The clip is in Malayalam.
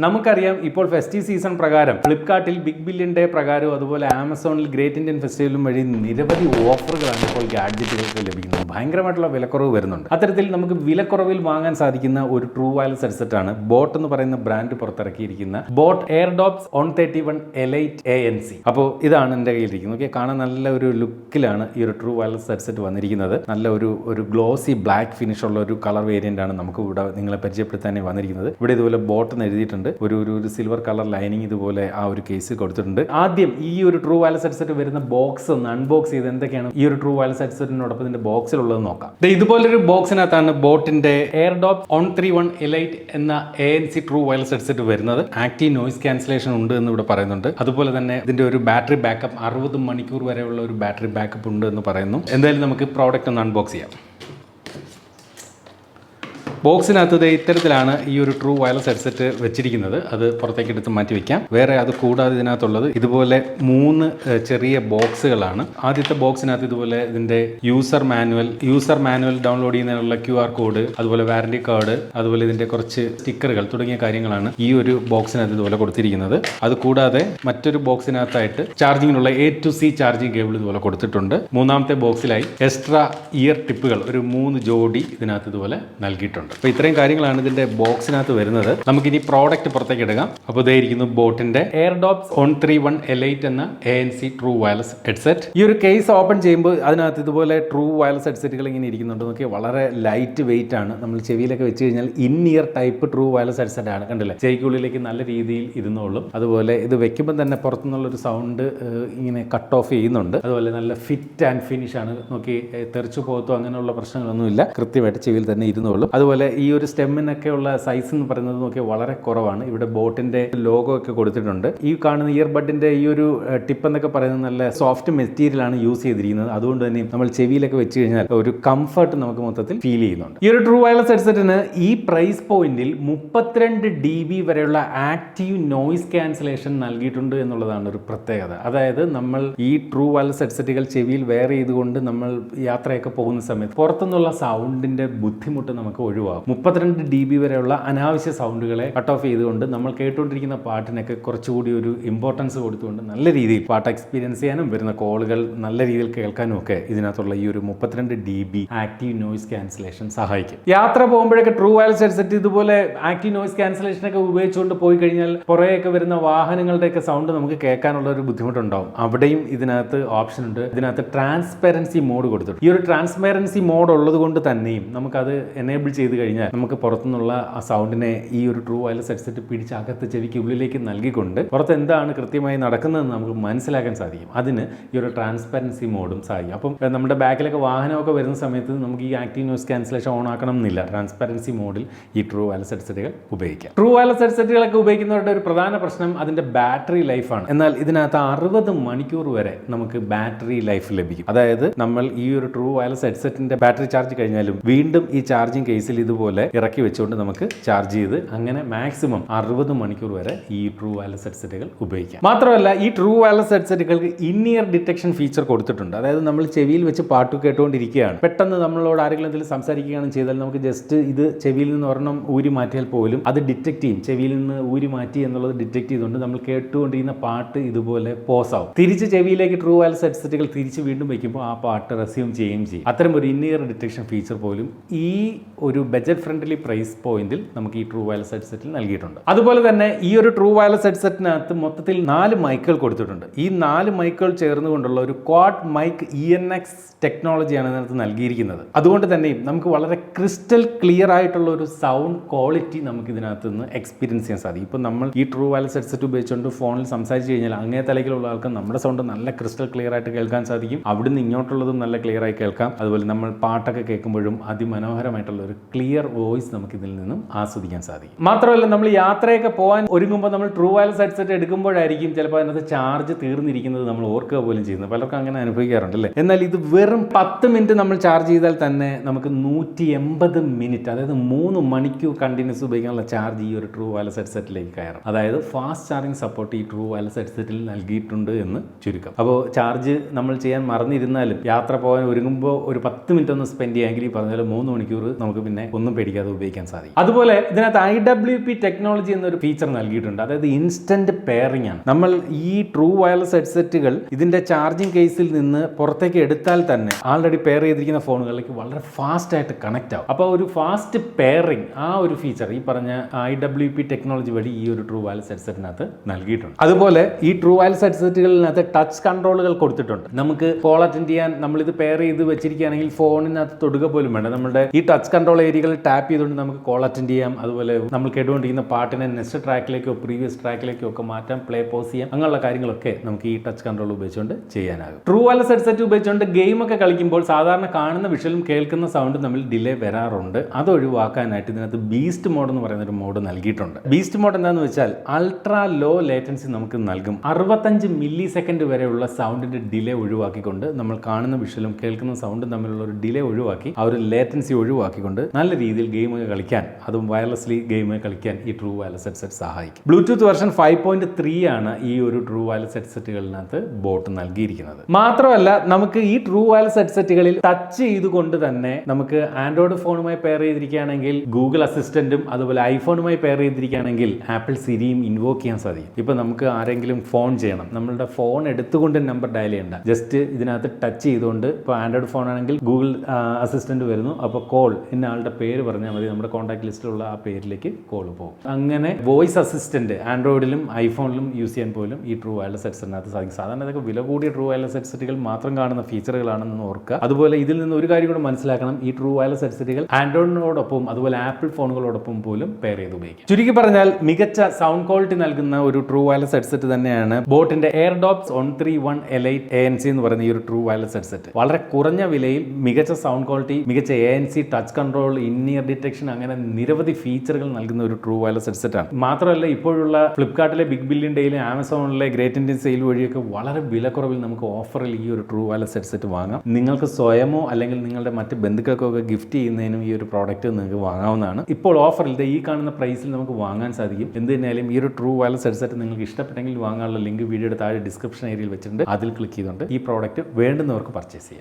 നമുക്കറിയാം ഇപ്പോൾ ഫെസ്റ്റീവ് സീസൺ പ്രകാരം ഫ്ലിപ്കാർട്ടിൽ ബിഗ് ബില്യൺ ഡേ പ്രകാരം അതുപോലെ ആമസോണിൽ ഗ്രേറ്റ് ഇന്ത്യൻ ഫെസ്റ്റിവലും വഴി നിരവധി ഓഫറുകളാണ് ഇപ്പോൾ ഗാഡ്ജറ്റുകൾക്ക് ലഭിക്കുന്നത്. ഭയങ്കരമായിട്ടുള്ള വിലക്കുറവ് വരുന്നുണ്ട്. അത്തരത്തിൽ നമുക്ക് വിലക്കുറവിൽ വാങ്ങാൻ സാധിക്കുന്ന ഒരു ട്രൂ വയർലെസ് ഹെഡ്സെറ്റ് ആണ് ബോട്ട് എന്ന് പറയുന്ന brand പുറത്തിറക്കിയിരിക്കുന്ന boAt Airdopes one thirty one elite A N C. അപ്പോൾ ഇതാണ് എന്റെ കയ്യിലിരിക്കുന്നത്. ഓക്കെ കാണാൻ നല്ല ഒരു ലുക്കിലാണ് ഈ ഒരു ട്രൂ വയർലെസ് ഹെഡ്സെറ്റ് വന്നിരിക്കുന്നത്. നല്ല ഒരു ഒരു ഗ്ലോസി ബ്ലാക്ക് ഫിനിഷ് ഉള്ള ഒരു കളർ വേരിയന്റ് ആണ് നമുക്ക് ഇവിടെ നിങ്ങളെ പരിചയപ്പെടുത്താനേ വന്നിരിക്കുന്നത്. ഇവിടെ ഇതുപോലെ ബോട്ട് എന്ന് എഴുതിയിട്ടുണ്ട്. ഒരു ഒരു ഒരു സിൽവർ കളർ ലൈനിങ് ഇതുപോലെ ആ ഒരു കേസ് കൊടുത്തിട്ടുണ്ട്. ആദ്യം ഈ ഒരു ട്രൂ വയലസ് ഹെഡ്സെറ്റ് വരുന്ന ബോക്സ് ഒന്ന് അൺബോക്സ് ചെയ്ത് എന്തൊക്കെയാണ് ഈ ഒരു ട്രൂ വയലസ് ഹെഡ്സെറ്റിനോടൊപ്പം ഇതിന്റെ ബോക്സിലുള്ളത് നോക്കാം. ഇതുപോലൊരു ബോക്സിനകത്താണ് ബോട്ടിന്റെ Airdopes one three one elite എന്ന A N C true wireless headset വരുന്നത്. ആക്റ്റീവ് നോയിസ് ക്യാൻസലേഷൻ ഉണ്ട് എന്ന് ഇവിടെ പറയുന്നുണ്ട്. അതുപോലെ തന്നെ ഇതിന്റെ ഒരു ബാറ്ററി ബാക്കപ്പ് അറുപത് മണിക്കൂർ വരെയുള്ള ഒരു ബാറ്ററി ബാക്കപ്പ് ഉണ്ട് എന്ന് പറയുന്നു. എന്തായാലും നമുക്ക് പ്രോഡക്റ്റ് ഒന്ന് അൺബോക്സ് ചെയ്യാം. ബോക്സിനകത്ത് ഇത്തരത്തിലാണ് ഈ ഒരു ട്രൂ വയർലെസ് ഹെഡ്സെറ്റ് വെച്ചിരിക്കുന്നത്. അത് പുറത്തേക്ക് എടുത്ത് മാറ്റി വെക്കാം. വേറെ അത് കൂടാതെ ഇതിനകത്തുള്ളത് ഇതുപോലെ മൂന്ന് ചെറിയ ബോക്സുകളാണ്. ആദ്യത്തെ ബോക്സിനകത്ത് ഇതുപോലെ ഇതിന്റെ user manual user manual download ചെയ്യുന്നതിനുള്ള ക്യു ആർ കോഡ് അതുപോലെ വാറണ്ടി കാർഡ് അതുപോലെ ഇതിന്റെ കുറച്ച് സ്റ്റിക്കറുകൾ തുടങ്ങിയ കാര്യങ്ങളാണ് ഈ ഒരു ബോക്സിനകത്ത് ഇതുപോലെ കൊടുത്തിരിക്കുന്നത്. അത് കൂടാതെ മറ്റൊരു ബോക്സിനകത്തായിട്ട് ചാർജിങ്ങിനുള്ള A to C charging cable ഇതുപോലെ കൊടുത്തിട്ടുണ്ട്. മൂന്നാമത്തെ ബോക്സിലായി എക്സ്ട്രാ ഇയർ ടിപ്പുകൾ ഒരു മൂന്ന് ജോഡി ഇതിനകത്ത് ഇതുപോലെ നൽകിയിട്ടുണ്ട്. അപ്പോൾ ഇത്രയും കാര്യങ്ങളാണ് ഇതിന്റെ ബോക്സിനകത്ത് വരുന്നത്. നമുക്കിനി പ്രോഡക്റ്റ് പുറത്തേക്ക് എടുക്കാം അപ്പോൾ ഇതായിരിക്കുന്നു ഇരിക്കുന്നു Airdopes one three one elite എന്ന A N C true wireless headset ഈ ഒരു കേസ് ഓപ്പൺ ചെയ്യുമ്പോൾ അതിനകത്ത് ഇതുപോലെ ട്രൂ വയർലെസ് ഹെഡ്സെറ്റുകൾ ഇങ്ങനെ ഇരിക്കുന്നുണ്ട് നോക്കി വളരെ ലൈറ്റ് വെയിറ്റ് ആണ്. നമ്മൾ ചെവിയിലൊക്കെ വെച്ച് കഴിഞ്ഞാൽ in ear type true wireless headset ആണ് കണ്ടില്ലേ? ചെവിക്കുള്ളിലേക്ക് നല്ല രീതിയിൽ ഇരുന്നോളും. അതുപോലെ ഇത് വെക്കുമ്പോൾ തന്നെ പുറത്തുനിന്നുള്ളൊരു സൗണ്ട് ഇങ്ങനെ കട്ട് ഓഫ് ചെയ്യുന്നുണ്ട്. അതുപോലെ നല്ല ഫിറ്റ് ആൻഡ് ഫിനിഷ് ആണ്. നോക്കി തെറിച്ചു പോകത്തോ അങ്ങനെയുള്ള പ്രശ്നങ്ങളൊന്നുമില്ല. കൃത്യമായിട്ട് ചെവിയിൽ തന്നെ ഇരുന്നോളും. അതുപോലെ ഈ ഒരു സ്റ്റെമ്മിനൊക്കെ ഉള്ള സൈസ് എന്ന് പറയുന്നത് നോക്കി വളരെ കുറവാണ്. ഇവിടെ ബോട്ടിന്റെ ലോഗോ ഒക്കെ കൊടുത്തിട്ടുണ്ട്. ഈ കാണുന്ന ഇയർബഡിന്റെ ഈ ഒരു ടിപ്പ് എന്നൊക്കെ പറയുന്നത് നല്ല സോഫ്റ്റ് മെറ്റീരിയൽ ആണ് യൂസ് ചെയ്തിരിക്കുന്നത്. അതുകൊണ്ട് തന്നെ നമ്മൾ ചെവിയിലൊക്കെ വെച്ച് കഴിഞ്ഞാൽ ഒരു കംഫർട്ട് നമുക്ക് മൊത്തത്തിൽ ഫീൽ ചെയ്യുന്നുണ്ട്. ഈ ഒരു ട്രൂ വയർലെസ് ഹെഡ്സെറ്റിന് ഈ പ്രൈസ് പോയിന്റിൽ മുപ്പത്തിരണ്ട് ഡി ബി വരെയുള്ള ആക്റ്റീവ് നോയിസ് ക്യാൻസലേഷൻ നൽകിയിട്ടുണ്ട് എന്നുള്ളതാണ് ഒരു പ്രത്യേകത. അതായത് നമ്മൾ ഈ ട്രൂ വയർലെസ് ഹെഡ്സെറ്റുകൾ ചെവിയിൽ വെയർ ചെയ്തുകൊണ്ട് നമ്മൾ യാത്രയൊക്കെ പോകുന്ന സമയത്ത് പുറത്തുനിന്നുള്ള സൗണ്ടിന്റെ ബുദ്ധിമുട്ട് നമുക്ക് ഒഴിവാകും മുപ്പത്തിരണ്ട് ഡി ബി വരെയുള്ള അനാവശ്യ സൗണ്ടുകളെ കട്ട് ഓഫ് ചെയ്തുകൊണ്ട് നമ്മൾ കേട്ടുകൊണ്ടിരിക്കുന്ന പാട്ടിനൊക്കെ കുറച്ചുകൂടി ഒരു ഇമ്പോർട്ടൻസ് കൊടുത്തുകൊണ്ട് നല്ല രീതിയിൽ പാട്ട് എക്സ്പീരിയൻസ് ചെയ്യാനും വരുന്ന കോളുകൾ നല്ല രീതിയിൽ കേൾക്കാനും ഒക്കെ ഇതിനകത്തുള്ള ഈ ഒരു മുപ്പത്തിരണ്ട് D B active noise cancellation സഹായിക്കും. യാത്ര പോകുമ്പോഴൊക്കെ ട്രൂ വയൽസ് ഹെഡ്സെറ്റ് ഇതുപോലെ ആക്റ്റീവ് നോയ്സ് ക്യാൻസലേഷനൊക്കെ ഉപയോഗിച്ചുകൊണ്ട് പോയി കഴിഞ്ഞാൽ പുറകെയൊക്കെ വരുന്ന വാഹനങ്ങളുടെയൊക്കെ സൗണ്ട് നമുക്ക് കേൾക്കാനുള്ള ഒരു ബുദ്ധിമുട്ടുണ്ടാവും. അവിടെയും ഇതിനകത്ത് ഓപ്ഷൻ ഉണ്ട്. ഇതിനകത്ത് ട്രാൻസ്പെറൻസി മോഡ് കൊടുത്തിട്ടുണ്ട്. ഈ ഒരു ട്രാൻസ്പെറൻസി മോഡ് ഉള്ളത് കൊണ്ട് തന്നെയും നമുക്കത് എനേബിൾ ചെയ്ത് കഴിഞ്ഞാൽ നമുക്ക് പുറത്തുനിന്നുള്ള ആ സൗണ്ടിനെ ഈ ഒരു ട്രൂ വയർലെസ് ഹെഡ്സെറ്റ് പിടിച്ച് അകത്ത് ചെവിക്ക് ഉള്ളിലേക്ക് നൽകിക്കൊണ്ട് പുറത്ത് എന്താണ് കൃത്യമായി നടക്കുന്നതെന്ന് നമുക്ക് മനസ്സിലാക്കാൻ സാധിക്കും. അതിന് ഈ ഒരു ട്രാൻസ്പെറൻസി മോഡും സാധിക്കും. അപ്പം നമ്മുടെ ബാക്കിലൊക്കെ വാഹനമൊക്കെ വരുന്ന സമയത്ത് നമുക്ക് ഈ ആക്റ്റീവ് ന്യൂസ് ക്യാൻസലേഷൻ ഓൺ ആക്കണം എന്നില്ല. ട്രാൻസ്പെറൻസി മോഡിൽ ഈ ട്രൂ വയർലെസ് ഹെഡ്സെറ്റുകൾ ഉപയോഗിക്കാം. ട്രൂ വയർലെസ് ഹെഡ്സെറ്റുകളൊക്കെ ഉപയോഗിക്കുന്നവരുടെ ഒരു പ്രധാന പ്രശ്നം അതിന്റെ ബാറ്ററി ലൈഫാണ് എന്നാൽ ഇതിനകത്ത് അറുപത് മണിക്കൂർ വരെ നമുക്ക് ബാറ്ററി ലൈഫ് ലഭിക്കും. അതായത് നമ്മൾ ഈ ഒരു ട്രൂ വയർലെസ് ഹെഡ്സെറ്റിന്റെ ബാറ്ററി ചാർജ് കഴിഞ്ഞാലും വീണ്ടും ഈ ചാർജിങ് കേസിൽ ഇതുപോലെ ഇറക്കി വെച്ചുകൊണ്ട് നമുക്ക് ചാർജ് ചെയ്ത് അങ്ങനെ മാക്സിമം അറുപത് മണിക്കൂർ വരെ ഈ ട്രൂ വയർലെസ് ഹെഡ്സെറ്റുകൾ ഉപയോഗിക്കാം. മാത്രമല്ല ഈ ട്രൂ വയർലെസ് ഹെഡ്സെറ്റുകൾക്ക് ഇൻ ഇയർ ഡിറ്റക്ഷൻ ഫീച്ചർ കൊടുത്തിട്ടുണ്ട്. അതായത് നമ്മൾ ചെവിയിൽ വെച്ച് പാട്ട് കേട്ടുകൊണ്ടിരിക്കുകയാണ്. പെട്ടെന്ന് നമ്മളോട് ആരെങ്കിലും എന്തെങ്കിലും സംസാരിക്കുകയാണ് ചെയ്താൽ നമുക്ക് ജസ്റ്റ് ഇത് ചെവിയിൽ നിന്ന് ഒരെണ്ണം ഊരി മാറ്റിയാൽ പോലും അത് ഡിറ്റക്ട് ചെയ്യും. ചെവിയിൽ നിന്ന് ഊരി മാറ്റി എന്നുള്ളത് ഡിറ്റക്ട് ചെയ്തുകൊണ്ട് നമ്മൾ കേട്ടുകൊണ്ടിരിക്കുന്ന പാട്ട് ഇതുപോലെ പോസ് ആവും. തിരിച്ച് ചെവിയിലേക്ക് ട്രൂ വയർലെസ് ഹെഡ്സെറ്റുകൾ തിരിച്ച് വീണ്ടും വയ്ക്കുമ്പോൾ ആ പാട്ട് റെസ്യൂം ചെയ്യുകയും ചെയ്യും. അത്തരം ഒരു ഇന്നിയർ ഡിറ്റക്ഷൻ ഫീച്ചർ പോലും ഈ ഒരു ബജറ്റ് ഫ്രണ്ട്ലി പ്രൈസ് പോയിന്റിൽ നമുക്ക് ഈ ട്രൂ വയർലെസ് ഹെഡ്സെറ്റിൽ നൽകിയിട്ടുണ്ട്. അതുപോലെ തന്നെ ഈ ഒരു ട്രൂ വയർലെസ് ഹെഡ്സെറ്റിനകത്ത് മൊത്തത്തിൽ നാല് മൈക്കുകൾ കൊടുത്തിട്ടുണ്ട്. ഈ നാല് മൈക്കുകൾ ചേർന്നുകൊണ്ടുള്ള ഒരു quad mic E N X ടെക്നോളജിയാണ് ഇതിനകത്ത് നൽകിയിരിക്കുന്നത്. അതുകൊണ്ട് തന്നെയും നമുക്ക് വളരെ ക്രിസ്റ്റൽ ക്ലിയർ ആയിട്ടുള്ള ഒരു സൗണ്ട് ക്വാളിറ്റി നമുക്ക് ഇതിനകത്ത് നിന്ന് എക്സ്പീരിയൻസ് ചെയ്യാൻ സാധിക്കും. ഇപ്പോൾ നമ്മൾ ഈ ട്രൂ വയർലെസ് ഹെഡ്സെറ്റ് ഉപയോഗിച്ചുകൊണ്ട് ഫോണിൽ സംസാരിച്ച് കഴിഞ്ഞാൽ അങ്ങേ തലയ്ക്കുള്ള ആൾക്ക് നമ്മുടെ സൗണ്ട് നല്ല ക്രിസ്റ്റൽ ക്ലിയർ ആയിട്ട് കേൾക്കാൻ സാധിക്കും. അവിടുന്ന് ഇങ്ങോട്ടുള്ളതും നല്ല ക്ലിയർ ആയി കേൾക്കാം. അതുപോലെ നമ്മൾ പാട്ടൊക്കെ കേൾക്കുമ്പോഴും അതിമനോഹരമായിട്ടുള്ള ഒരു ക്ലിയർ വോയിസ് നമുക്ക് ഇതിൽ നിന്നും ആസ്വദിക്കാൻ സാധിക്കും. മാത്രമല്ല നമ്മൾ യാത്രയൊക്കെ പോകാൻ ഒരുങ്ങുമ്പോൾ നമ്മൾ ട്രൂ വയർലെസ് ഹെഡ്സെറ്റ് എടുക്കുമ്പോഴായിരിക്കും ചിലപ്പോൾ അതിനകത്ത് ചാർജ് തീർന്നിരിക്കുന്നത് നമ്മൾ ഓർക്കുക പോലും ചെയ്യുന്നത്. പലർക്കും അങ്ങനെ അനുഭവിക്കാറുണ്ട് അല്ലേ? എന്നാൽ ഇത് വെറും പത്ത് മിനിറ്റ് നമ്മൾ ചാർജ് ചെയ്താൽ തന്നെ നമുക്ക് നൂറ്റി എൺപത് മിനിറ്റ് അതായത് മൂന്ന് മണിക്കൂർ കണ്ടിന്യൂസ് ഉപയോഗിക്കാനുള്ള ചാർജ് ഈ ഒരു ട്രൂ വയർലെസ് ഹെഡ്സെറ്റിലേക്ക് കയറും അതായത് ഫാസ്റ്റ് ചാർജിങ് സപ്പോർട്ട് ഈ ട്രൂ വയർലെസ് ഹെഡ്സെറ്റിൽ നൽകിയിട്ടുണ്ട് എന്ന് ചുരുക്കം. അപ്പോൾ ചാർജ് നമ്മൾ ചെയ്യാൻ മറന്നിരുന്നാലും യാത്ര പോകാൻ ഒരുങ്ങുമ്പോൾ ഒരു പത്ത് മിനിറ്റ് ഒന്ന് സ്പെൻഡ് ചെയ്യാമെങ്കിൽ ഈ പറഞ്ഞാൽ മൂന്ന് മണിക്കൂർ നമുക്ക് പിന്നെ ഒന്നും പേടിക്കാതെ ഉപയോഗിക്കാൻ സാധിക്കും. അതുപോലെ ഇതിനകത്ത് ഐ ഡബ്ല്യു പി ടെക്നോളജി എന്നൊരു ഫീച്ചർ നൽകിയിട്ടുണ്ട്. അതായത് ഇൻസ്റ്റന്റ് പെയറിംഗ് ആണ്. നമ്മൾ ഈ ട്രൂ വയർലെസ് ഹെഡ്സെറ്റുകൾ ഇതിന്റെ ചാർജിങ് കേസിൽ നിന്ന് പുറത്തേക്ക് എടുത്താൽ തന്നെ ആൾറെഡി പെയർ ചെയ്തിരിക്കുന്ന ഫോണുകളിലേക്ക് വളരെ ഫാസ്റ്റ് ആയിട്ട് കണക്ട് ആവും. അപ്പോൾ ഒരു ഫാസ്റ്റ് പെയറിംഗ് ആ ഒരു ഫീച്ചർ ഈ പറഞ്ഞ ഐ ഡബ്ല്യു പി ടെക്നോളജി വഴി ഈ ഒരു ട്രൂ വയർലെസ് ഹെഡ്സെറ്റിനകത്ത് നൽകിയിട്ടുണ്ട്. അതുപോലെ ഈ ട്രൂ വയർലെസ് ഹെഡ്സെറ്റുകളിനകത്ത് ടച്ച് കൺട്രോളുകൾ കൊടുത്തിട്ടുണ്ട്. നമുക്ക് കോൾ അറ്റൻഡ് ചെയ്യാൻ നമ്മളിത് പെയർ ചെയ്ത് വെച്ചിരിക്കുകയാണെങ്കിൽ ഫോണിനകത്ത് തൊടുക പോലും വേണ്ട. നമ്മുടെ ഈ ടച്ച് കൺട്രോൾ ഏരിയകൾ ടാപ്പ് ചെയ്തുകൊണ്ട് നമുക്ക് കോൾ അറ്റൻഡ് ചെയ്യാം. അതുപോലെ നമ്മൾ കേട്ടുകൊണ്ടിരിക്കുന്ന പാട്ടിനെ നെക്സ്റ്റ് ട്രാക്കിലേക്കോ പ്രീവിയസ് ട്രാക്കിലേക്കോ ഒക്കെ മാറ്റാം പ്ലേ പോസ് ചെയ്യാം. അങ്ങനെയുള്ള കാര്യങ്ങളൊക്കെ നമുക്ക് ഈ ടച്ച് കൺട്രോൾ ഉപയോഗിച്ചുകൊണ്ട് ചെയ്യാനാകും. ട്രൂ വയർലെസ് ഹെഡ്സെറ്റ് ഉപയോഗിച്ചുകൊണ്ട് ഗെയിം ഒക്കെ കളിക്കുമ്പോൾ സാധാരണ കാണുന്ന വിഷ്വലും കേൾക്കുന്ന സൗണ്ട് തമ്മിൽ ഡിലേ വരാറുണ്ട്. അത് ഒഴിവാക്കാനായിട്ട് ഇതിനകത്ത് ബീസ്റ്റ് മോഡ് എന്ന് പറയുന്ന ഒരു മോഡ് നൽകിയിട്ടുണ്ട്. ബീസ്റ്റ് മോഡ് എന്താണെന്ന് വെച്ചാൽ അൾട്രാ ലോ ലേറ്റൻസി നമുക്ക് നൽകും. അറുപത്തഞ്ച് മില്ലി സെക്കൻഡ് വരെയുള്ള സൗണ്ടിന്റെ ഡിലേ ഒഴിവാക്കിക്കൊണ്ട് നമ്മൾ കാണുന്ന വിഷ്വലും കേൾക്കുന്ന സൗണ്ടും തമ്മിലുള്ള ഒരു ഡിലേ ഒഴിവാക്കി ആ ഒരു ലേറ്റൻസി ഒഴിവാക്കിക്കൊണ്ട് നല്ല രീതിയിൽ ഗെയിമൊക്കെ കളിക്കാൻ അതും വയർലെസ്ലി ഗെയിം കളിക്കാൻ ഈ ട്രൂ വയർലെസ് ഹെഡ്സെറ്റ് സഹായിക്കും. Bluetooth version five point three ആണ് ഈ ഒരു ട്രൂ വയർലെസ് ഹെഡ്സെറ്റുകളിനകത്ത് ബോട്ട് നൽകിയിരിക്കുന്നത്. മാത്രമല്ല നമുക്ക് ഈ ട്രൂ വയർലെസ് ഹെഡ്സെറ്റുകളിൽ ടച്ച് ചെയ്തുകൊണ്ട് തന്നെ നമുക്ക് ആൻഡ്രോയിഡ് ഫോണുമായി പെയർ ചെയ്തിരിക്കുകയാണെങ്കിൽ ഗൂഗിൾ അസിസ്റ്റന്റും അതുപോലെ ഐഫോണുമായി പെയർ ചെയ്തിരിക്കുകയാണെങ്കിൽ ആപ്പിൾ സിരിയും ഇൻവോക്ക് ചെയ്യാൻ സാധിക്കും. ഇപ്പൊ നമുക്ക് ആരെങ്കിലും ഫോൺ ചെയ്യണം. നമ്മളുടെ ഫോൺ എടുത്തുകൊണ്ട് നമ്പർ ഡയൽ ചെയ്യണ്ട. ജസ്റ്റ് ഇതിനകത്ത് ടച്ച് ചെയ്തുകൊണ്ട് ഇപ്പോൾ ആൻഡ്രോയിഡ് ഫോൺ ആണെങ്കിൽ ഗൂഗിൾ അസിസ്റ്റന്റ് വരുന്നു. അപ്പോൾ കോൾ ഇന്ന ആളുടെ പേര് പറഞ്ഞാൽ മതി. നമ്മുടെ കോൺടാക്ട് ലിസ്റ്റിലുള്ള ആ പേരിലേക്ക് കോൾ പോകും അങ്ങനെ വോയിസ് അസിസ്റ്റന്റ് ആൻഡ്രോയിഡിലും ഐഫോണിലും യൂസ് ചെയ്യാൻ പോലും ഈ ട്രൂ വയർലെസ് ഹെഡ്സെറ്റിനകത്ത് സാധിക്കും. സാധാരണ ഇതൊക്കെ വില കൂടിയ ട്രൂ വയർലെസ് ഹെഡ്സെറ്റുകൾ മാത്രം കാണുന്ന ഫീച്ചറുകളാണെന്ന് ഓർക്കുക. അതുപോലെ ഇതിൽ നിന്ന് ഒരു കാര്യം കൂടെ മനസ്സിലാക്കണം. ഈ ട്രൂ വയർലെസ് ഹെഡ്സെറ്റുകൾ ആൻഡ്രോയിഡിനോടൊപ്പം അതുപോലെ ആപ്പിൾ ഫോണുകളോടൊപ്പം പോലും പെയർ ചെയ്ത് ഉപയോഗിക്കും. ചുരുക്കി പറഞ്ഞാൽ മികച്ച സൗണ്ട് ക്വാളിറ്റി നൽകുന്ന ഒരു ട്രൂ വയർലെസ് ഹെഡ്സെറ്റ് തന്നെയാണ് ബോട്ടിന്റെ Airdopes one three one elite A N C എന്ന് പറയുന്ന ഈ ഒരു ട്രൂ വയർലെസ് ഹെഡ്സെറ്റ് വളരെ കുറഞ്ഞ വിലയിൽ മികച്ച സൗണ്ട് ക്വാളിറ്റി മികച്ച A N C touch control in ear detection അങ്ങനെ നിരവധി ഫീച്ചറുകൾ നൽകുന്ന ഒരു ട്രൂ വയർലെസ് ഹെഡ്സെറ്റാണ് മാത്രമല്ല ഇപ്പോഴുള്ള ഫ്ലിപ്കാർട്ടിലെ ബിഗ് ബില്യൺ ഡേയിലെ ആമസോണിലെ ഗ്രേറ്റ് ഇന്ത്യൻ സെയിൽ വഴിയൊക്കെ വളരെ വിലക്കുറവിൽ നമുക്ക് ഓഫറിൽ ഈ ഒരു ട്രൂ വയർലെസ് ഹെഡ്സെറ്റ് വാങ്ങാം. നിങ്ങൾക്ക് സ്വയമോ അല്ലെങ്കിൽ നിങ്ങളുടെ മറ്റ് ബന്ധുക്കൾക്കൊക്കെ ഗിഫ്റ്റ് ചെയ്യുന്നതിനും ഈ ഒരു പ്രോഡക്റ്റ് നിങ്ങൾക്ക് വാങ്ങാവുന്നതാണ്. ഇപ്പോൾ ഓഫറിൽ ഈ കാണുന്ന പ്രൈസിൽ നമുക്ക് വാങ്ങാൻ സാധിക്കും. എന്ത് ഈ ഒരു ട്രൂ വയർലെസ് ഹെഡ്സെറ്റ് നിങ്ങൾക്ക് ഇഷ്ടപ്പെട്ടെങ്കിൽ വാങ്ങാനുള്ള ലിങ്ക് വീഡിയോയുടെ താഴെ ഡിസ്ക്രിപ്ഷൻ ഏരിയയിൽ വെച്ചിട്ടുണ്ട്. അതിൽ ക്ലിക്ക് ചെയ്തുകൊണ്ട് ഈ പ്രോഡക്റ്റ് വേണ്ടുന്നവർക്ക് പർച്ചേസ് ചെയ്യാം.